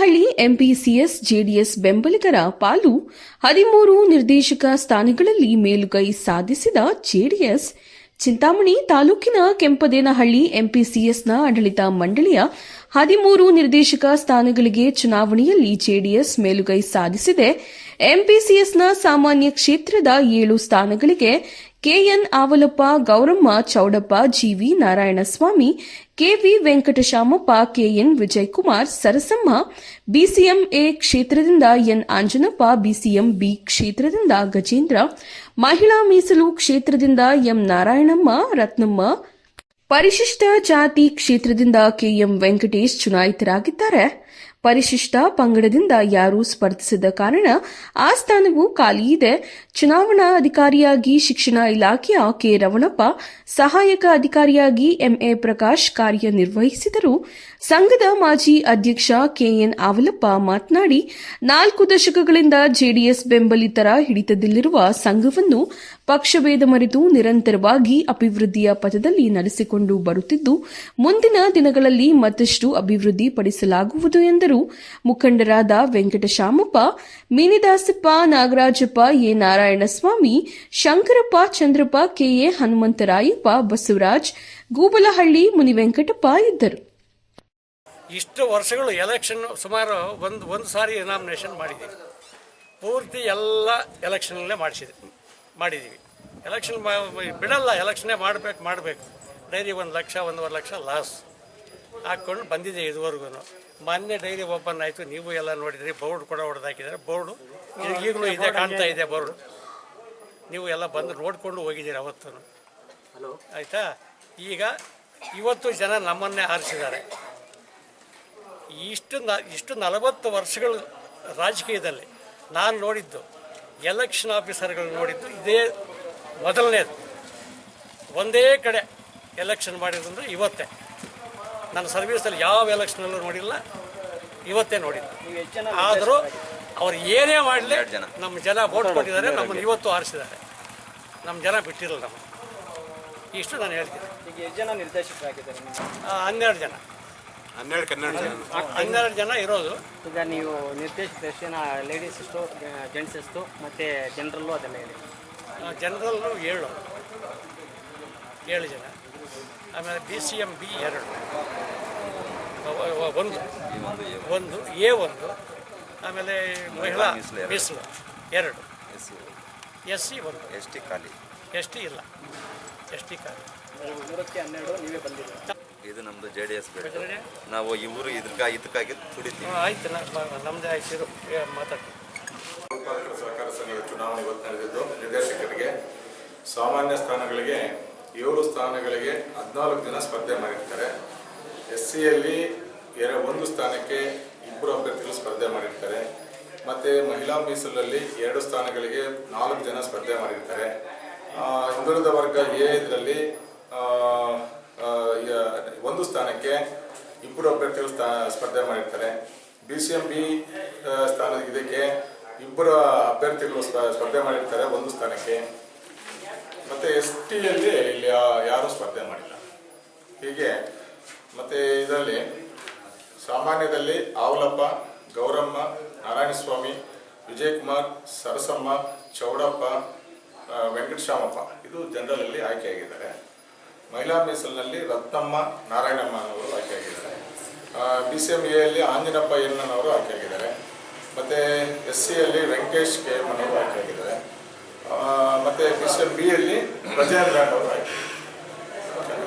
ಗೂಬಲಹಳ್ಳಿ ಎಂಪಿಸಿಎಸ್ JDS ಬೆಂಬಲಿಗರ ಪಾಲು ಹದಿಮೂರು ನಿರ್ದೇಶಕ ಸ್ಥಾನಗಳಲ್ಲಿ ಮೇಲುಗೈ ಸಾಧಿಸಿದ ಜೆಡಿಎಸ್. ಚಿಂತಾಮಣಿ ತಾಲೂಕಿನ ಕೆಂಪದೇನಹಳ್ಳಿ ಎಂಪಿಸಿಎಸ್ನ ಆಡಳಿತ ಮಂಡಳಿಯ ಹದಿಮೂರು ನಿರ್ದೇಶಕ ಸ್ಥಾನಗಳಿಗೆ ಚುನಾವಣೆಯಲ್ಲಿ ಜೆಡಿಎಸ್ ಮೇಲುಗೈ ಸಾಧಿಸಿದೆ. ಎಂಪಿಸಿಎಸ್ನ ಸಾಮಾನ್ಯ ಕ್ಷೇತ್ರದ ಏಳು ಸ್ಥಾನಗಳಿಗೆ KN Avalappa, Gowramma, Chowdappa, GV Narayanaswamy, KV Venkatashamappa, KN Vijaykumar, Sarasamma, BCM A ಕ್ಷೇತ್ರದಿಂದ ಎನ್. ಆಂಜನಪ್ಪ, ಬಿಸಿಎಂ ಬಿ ಕ್ಷೇತ್ರದಿಂದ ಗಜೇಂದ್ರ, ಮಹಿಳಾ ಮೀಸಲು ಕ್ಷೇತ್ರದಿಂದ ಎಂ. ನಾರಾಯಣಮ್ಮ, ರತ್ನಮ್ಮ ಪರಿಶಿಷ್ಟ ಜಾತಿ ಕ್ಷೇತ್ರದಿಂದ ಕೆಎಂ ವೆಂಕಟೇಶ್ ಚುನಾಯಿತರಾಗಿದ್ದಾರೆ. ಪರಿಶಿಷ್ಟ ಪಂಗಡದಿಂದ ಯಾರೂ ಸ್ಪರ್ಧಿಸದ ಕಾರಣ ಆ ಸ್ಥಾನವು ಖಾಲಿ ಇದೆ. ಚುನಾವಣಾ ಅಧಿಕಾರಿಯಾಗಿ ಶಿಕ್ಷಣ ಇಲಾಖೆಯ ಕೆ. ರವಣಪ್ಪ, ಸಹಾಯಕ ಅಧಿಕಾರಿಯಾಗಿ ಎಂಎ ಪ್ರಕಾಶ್ ಕಾರ್ಯನಿರ್ವಹಿಸಿದರು. ಸಂಘದ ಮಾಜಿ ಅಧ್ಯಕ್ಷ ಕೆಎನ್ ಆವಲಪ್ಪ ಮಾತನಾಡಿ, ನಾಲ್ಕು ದಶಕಗಳಿಂದ ಜೆಡಿಎಸ್ ಬೆಂಬಲಿತರ ಹಿಡಿತದಲ್ಲಿರುವ ಸಂಘವನ್ನು ಪಕ್ಷಭೇದ ಮರೆತು ನಿರಂತರವಾಗಿ ಅಭಿವೃದ್ಧಿಯ ಪಥದಲ್ಲಿ ನಡೆಸಿಕೊಂಡು ಬರುತ್ತಿದ್ದು, ಮುಂದಿನ ದಿನಗಳಲ್ಲಿ ಮತ್ತಷ್ಟು ಅಭಿವೃದ್ಧಿ ಪಡಿಸಲಾಗುವುದು ಎಂದರು ಮುಖಂಡರಾದ ವೆಂಕಟಶಾಮಪ್ಪ, ಮಿನಿದಾಸಪ್ಪ, ನಾಗರಾಜಪ್ಪ, ಎ. ನಾರಾಯಣಸ್ವಾಮಿ, ಶಂಕರಪ್ಪ, ಚಂದ್ರಪ್ಪ ಕೆಎ ಹನುಮಂತರಾಯಪ್ಪ, ಬಸವರಾಜ್, ಗೂಬಲಹಳ್ಳಿ ಮುನಿವೆಂಕಟಪ್ಪ ಇದ್ದರು. ಇಷ್ಟು ವರ್ಷಗಳು ಎಲೆಕ್ಷನ್ ಸುಮಾರು ಒಂದು ಒಂದು ಸಾರಿ ನಾಮಿನೇಷನ್ ಮಾಡಿದ್ದೀವಿ. ಪೂರ್ತಿ ಎಲ್ಲ ಎಲೆಕ್ಷನಲ್ಲೇ ಮಾಡಿಸಿದೆ ಮಾಡಿದ್ದೀವಿ. ಎಲೆಕ್ಷನ್ ಬಿಡಲ್ಲ, ಎಲೆಕ್ಷನ್ನೇ ಮಾಡಬೇಕು ಮಾಡಬೇಕು. ಡೈರಿ ಒಂದು ಲಕ್ಷ, ಒಂದೂವರೆ ಲಕ್ಷ ಲಾಸ್ ಹಾಕ್ಕೊಂಡು ಬಂದಿದೆ ಇದುವರೆಗೂ. ಮೊನ್ನೆ ಡೈರಿ ಓಪನ್ ಆಯಿತು ನೀವು ಎಲ್ಲ ನೋಡಿದ್ರಿ ಬೋರ್ಡ್ ಕೂಡ ಹೊಡೆದಾಕಿದ್ದಾರೆ ಬೋರ್ಡು ಈಗಲೂ ಇದೆ ಕಾಣ್ತಾ ಇದೆ ಬೋರ್ಡು. ನೀವು ಎಲ್ಲ ಬಂದು ನೋಡಿಕೊಂಡು ಹೋಗಿದ್ದೀರಿ ಅವತ್ತು ಆಯಿತಾ? ಈಗ ಇವತ್ತು ಜನ ನಮ್ಮನ್ನೇ ಆರಿಸಿದ್ದಾರೆ. ಇಷ್ಟು ನ ಇಷ್ಟು ನಲವತ್ತು ವರ್ಷಗಳು ರಾಜಕೀಯದಲ್ಲಿ ನಾನು ನೋಡಿದ್ದು ಎಲೆಕ್ಷನ್ ಆಫೀಸರ್ಗಳು ನೋಡಿದ್ದು ಇದೇ ಮೊದಲನೇದು. ಒಂದೇ ಕಡೆ ಎಲೆಕ್ಷನ್ ಮಾಡಿದಂದ್ರೆ ಇವತ್ತೇ. ನನ್ನ ಸರ್ವೀಸಲ್ಲಿ ಯಾವ ಎಲೆಕ್ಷನಲ್ಲೂ ನೋಡಿಲ್ಲ. ಇವತ್ತೇ ನೋಡಿಲ್ಲ. ಆದರೂ ಅವ್ರು ಏನೇ ಮಾಡಲಿ ನಮ್ಮ ಜನ ವೋಟ್ ಕೊಟ್ಟಿದ್ದಾರೆ ನಮ್ಮನ್ನು ಇವತ್ತು ಆರಿಸಿದ್ದಾರೆ ನಮ್ಮ ಜನ ಬಿಟ್ಟಿರಲ್ಲ ನಮ್ಮ ಇಷ್ಟು ನಾನು ಹೇಳ್ತೀನಿ. ಹನ್ನೆರಡು ಜನ. ಹನ್ನೆರಡು ಕನ್ನಡ ಜನ. ಹನ್ನೆರಡು ಜನ ಇರೋದು. ಈಗ ನೀವು ನಿರ್ದೇಶಕರು ಎಷ್ಟು ಜನ ಲೇಡೀಸ್ ಎಷ್ಟು ಜೆಂಟ್ಸ್ ಎಷ್ಟು ಮತ್ತು ಜನರಲ್ಲು ಅದೆಲ್ಲ ಹೇಳಿ? ಜನರಲ್ಲೂ ಏಳು. ಏಳು ಜನ ಆಮೇಲೆ ಬಿ ಸಿ ಎಂ ಬಿ ಎರಡು. ಅವ- ಅವ- ಒಂದು. ಒಂದು ಎ ಒಂದು. ಆಮೇಲೆ ಮಹಿಳಾ ಮೀಸಲು ಎರಡು. ಎಸ್ ಸಿ ಒಂದು. ಎಸ್ ಟಿ ಖಾಲಿ ಎಸ್ ಟಿ ಇಲ್ಲ. ಎಸ್ ಟಿ ಖಾಲಿ. ಹನ್ನೆರಡು ನೀವೇ ಬಂದಿಲ್ಲ ಇದು ನಮ್ದು ಜೆ ಡಿ ಎಸ್ ಬೆಟ್ಟು ನಾವು ಇವರು ಇದಕ್ಕ ಇದಕ್ಕಾಗಿ ದುಡಿತೀವಿ ಆಯ್ತು ನಾ- ನಮ್ದೇ ಆಯ್ತು ಇರು. ಏ, ಮಾತಾಡ್ತೀನಿ. ಉತ್ಪಾದಕರ ಸಹಕಾರ ಸಂಘದ ಚುನಾವಣೆ ಇವತ್ತು ನಡೆದಿದ್ದು. ನಿರ್ದೇಶಕರಿಗೆ ಸಾಮಾನ್ಯ ಸ್ಥಾನಗಳಿಗೆ ಏಳು ಸ್ಥಾನಗಳಿಗೆ ಹದಿನಾಲ್ಕು ಜನ ಸ್ಪರ್ಧೆ ಮಾಡಿರ್ತಾರೆ. ಎಸ್ ಸಿಯಲ್ಲಿ ಎರ ಒಂದು ಸ್ಥಾನಕ್ಕೆ ಇಬ್ಬರು ಅಭ್ಯರ್ಥಿಗಳು ಸ್ಪರ್ಧೆ ಮಾಡಿರ್ತಾರೆ. ಮತ್ತು ಮಹಿಳಾ ಮೀಸಲಲ್ಲಿ ಎರಡು ಸ್ಥಾನಗಳಿಗೆ ನಾಲ್ಕು ಜನ ಸ್ಪರ್ಧೆ ಮಾಡಿರ್ತಾರೆ. ಹಿಂದುಳಿದ ವರ್ಗ ಎ ಇದರಲ್ಲಿ ಒಂದು ಸ್ಥಾನಕ್ಕೆ ಇಬ್ಬರು ಅಭ್ಯರ್ಥಿಗಳು ಸ್ಪರ್ಧೆ ಮಾಡಿರ್ತಾರೆ. ಬಿ ಸಿ ಎಂ ಬಿ ಸ್ಥಾನ ಇದಕ್ಕೆ ಇಬ್ಬರು ಅಭ್ಯರ್ಥಿಗಳು ಸ್ಪ- ಸ್ಪರ್ಧೆ ಮಾಡಿರ್ತಾರೆ ಒಂದು ಸ್ಥಾನಕ್ಕೆ. ಮತ್ತೆ ಎಸ್ ಟಿಯಲ್ಲಿ ಇಲ್ಲಿ ಯಾರು ಸ್ಪರ್ಧೆ ಮಾಡಿಲ್ಲ. ಹೀಗೆ ಮತ್ತೆ ಇದರಲ್ಲಿ ಸಾಮಾನ್ಯದಲ್ಲಿ ಆವಲಪ್ಪ ಗೌರಮ್ಮ ನಾರಾಯಣಸ್ವಾಮಿ ವಿಜಯಕುಮಾರ್ ಸರಸಮ್ಮ ಚೌಡಪ್ಪ ಆ, ವೆಂಕಟಶ್ಯಾಮಪ್ಪ. ಇದು ಜನರಲಲ್ಲಿ ಆಯ್ಕೆಯಾಗಿದ್ದಾರೆ. ಮಹಿಳಾ ಮೀಸಲಿನಲ್ಲಿ ರತ್ನಮ್ಮ ನಾರಾಯಣಮ್ಮ ಅನ್ನೋರು ಆಯ್ಕೆಯಾಗಿದ್ದಾರೆ. ಬಿ ಸಿ ಎಂ ಎಲ್ಲಿ ಆಂಜನಪ್ಪ ಎನ್ನವರು ಆಯ್ಕೆಯಾಗಿದ್ದಾರೆ. ಮತ್ತು ಎಸ್ ಸಿಯಲ್ಲಿ ವೆಂಕಟೇಶ್ ಕೆ ಎಂ ಅನ್ನೋರು ಆಯ್ಕೆಯಾಗಿದ್ದಾರೆ. ಮತ್ತೆ ಮಿಸ್ಟರ್ ಬಿ ಅಲ್ಲಿ ಪ್ರಜಾನ್ ಘಾಟ್ ಅವರು ಆಯಿತು.